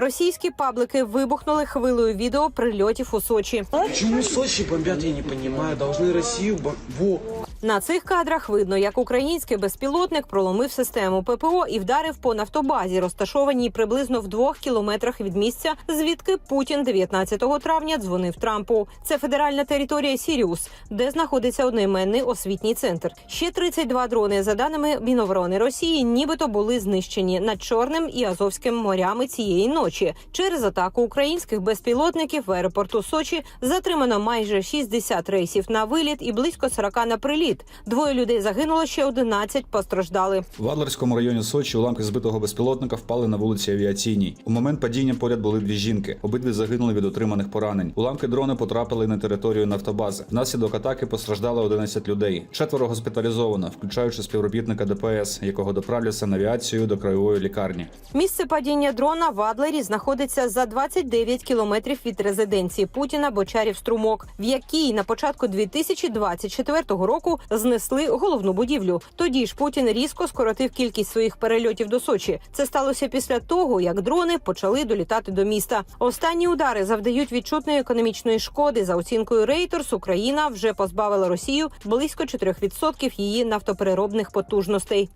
Російські паблики вибухнули хвилею відео прильотів у Сочі. Почему Сочи бомбят, я не понимаю. Должны Россию бом... Во. На цих кадрах видно, як український безпілотник проломив систему ППО і вдарив по нафтобазі, розташованій приблизно в двох кілометрах від місця, звідки Путін 19 травня дзвонив Трампу. Це федеральна територія Сіріус, де знаходиться одноіменний освітній центр. Ще 32 дрони, за даними Міноборони Росії, нібито були знищені над Чорним і Азовським морями цієї ночі. Через атаку українських безпілотників в аеропорту Сочі затримано майже 60 рейсів на виліт і близько 40 на приліт. Двоє людей загинуло, ще 11 постраждали. В Адлерському районі Сочі уламки збитого безпілотника впали на вулиці Авіаційній. У момент падіння поряд були дві жінки. Обидві загинули від отриманих поранень. Уламки дрони потрапили на територію нафтобази. Внаслідок атаки постраждало 11 людей. Четверо госпіталізовано, включаючи співробітника ДПС, якого доправлять санавіацію до краєвої лікарні. Місце падіння дрона в Адлері знаходиться за 29 кілометрів від резиденції Путіна Бочарів Струмок, в якій на початку 2024 року знесли головну будівлю. Тоді ж Путін різко скоротив кількість своїх перельотів до Сочі. Це сталося після того, як дрони почали долітати до міста. Останні удари завдають відчутної економічної шкоди. За оцінкою Reuters, Україна вже позбавила Росію близько 4% її нафтопереробних потужностей.